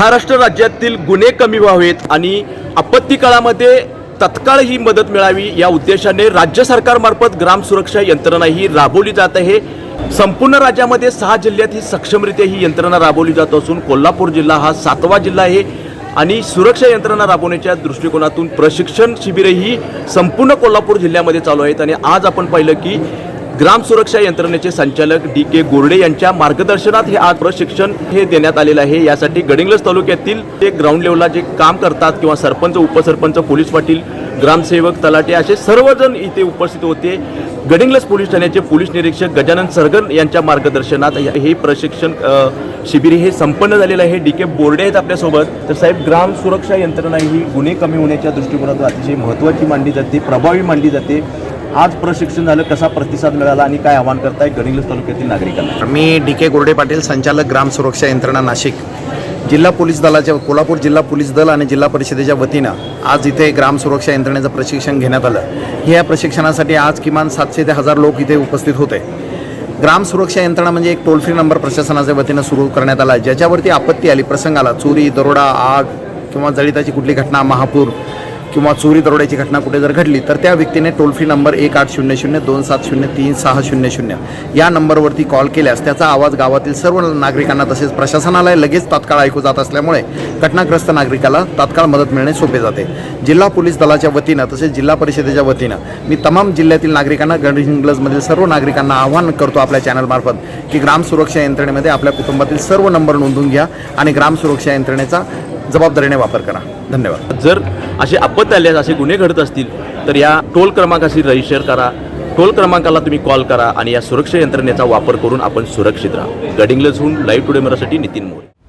महाराष्ट्र राज्यातील गुन्हे कमी व्हावेत आणि आपत्ती काळामध्ये तत्काळ ही मदत मिळावी या उद्देशाने राज्य सरकारमार्फत ग्राम सुरक्षा यंत्रणा ही राबवली जात आहे. संपूर्ण राज्यामध्ये सहा जिल्ह्यात ही सक्षमरित्या ही यंत्रणा राबवली जात असून कोल्हापूर जिल्हा हा सातवा जिल्हा आहे आणि सुरक्षा यंत्रणा राबवण्याच्या दृष्टिकोनातून प्रशिक्षण शिबिरही संपूर्ण कोल्हापूर जिल्ह्यामध्ये चालू आहेत. आणि आज आपण पाहिलं की ग्राम सुरक्षा यंत्रणेचे संचालक डी के गोरडे यांच्या मार्गदर्शनात हे आज प्रशिक्षण हे देण्यात आलेलं आहे. यासाठी गडिंग्लज तालुक्यातील ते ग्राउंड लेवलला जे काम करतात किंवा सरपंच उपसरपंच पोलीस पाटील ग्रामसेवक तलाटे असे सर्वजण इथे उपस्थित होते. गडिंग्लज पोलीस ठाण्याचे पोलीस निरीक्षक गजानन सरगन यांच्या मार्गदर्शनात हे हे प्रशिक्षण शिबिर हे संपन्न झालेलं आहे. डी के बोर्डे आहेत आपल्यासोबत. तर साहेब ग्राम सुरक्षा यंत्रणा ही गुन्हे कमी होण्याच्या दृष्टिकोनातून अतिशय महत्त्वाची मानली जाते प्रभावी मानली जाते. आज प्रशिक्षण झालं कसा प्रतिसाद मिळाला आणि काय आव्हान करताय गडिंग्लज तालुक्यातील नागरिकांना? मी डी के गोरडे पाटील संचालक ग्राम सुरक्षा यंत्रणा नाशिक. जिल्हा पोलीस दलाच्या कोल्हापूर जिल्हा पोलीस दल आणि जिल्हा परिषदेच्या वतीनं आज इथे ग्राम सुरक्षा यंत्रणेचं प्रशिक्षण घेण्यात आलं. हे या प्रशिक्षणासाठी आज किमान सातशे ते हजार लोक इथे उपस्थित होते. ग्राम सुरक्षा यंत्रणा म्हणजे एक टोल फ्री नंबर प्रशासनाच्या वतीनं सुरू करण्यात आला आहे. ज्याच्यावरती आपत्ती आली प्रसंग आला चोरी दरोडा आग किंवा जळिताची कुठली घटना महापूर किंवा चोरी दरोड्याची घटना कुठे जर घडली तर त्या व्यक्तीने टोल फ्री नंबर एक आठ शून्य शून्य दोन सात शून्य तीन सहा शून्य शून्य या नंबरवरती कॉल केल्यास त्याचा आवाज गावातील सर्व नागरिकांना तसेच प्रशासनाला लगेच तात्काळ ऐकू जात असल्यामुळे घटनाग्रस्त नागरिकाला तात्काळ मदत मिळणे सोपे जाते. जिल्हा पोलीस दलाच्या वतीनं तसेच जिल्हा परिषदेच्या वतीनं मी तमाम जिल्ह्यातील नागरिकांना गडहिंग्लजमधील सर्व नागरिकांना आवाहन करतो आपल्या चॅनलमार्फत की ग्राम सुरक्षा यंत्रणेमध्ये आपल्या कुटुंबातील सर्व नंबर नोंदून घ्या आणि ग्राम सुरक्षा यंत्रणेचा जबाबदारीने वापर करा. धन्यवाद. जर असे आपत्ती आल्यास असे गुन्हे घडत असतील तर या टोल क्रमांकाशी रजिस्टर करा. टोल क्रमांकाला तुम्ही कॉल करा आणि या सुरक्षा यंत्रणेचा वापर करून आपण सुरक्षित राहा. गडिंग्लजहून लाईव्ह टुडे मराठी नितीन मोरे.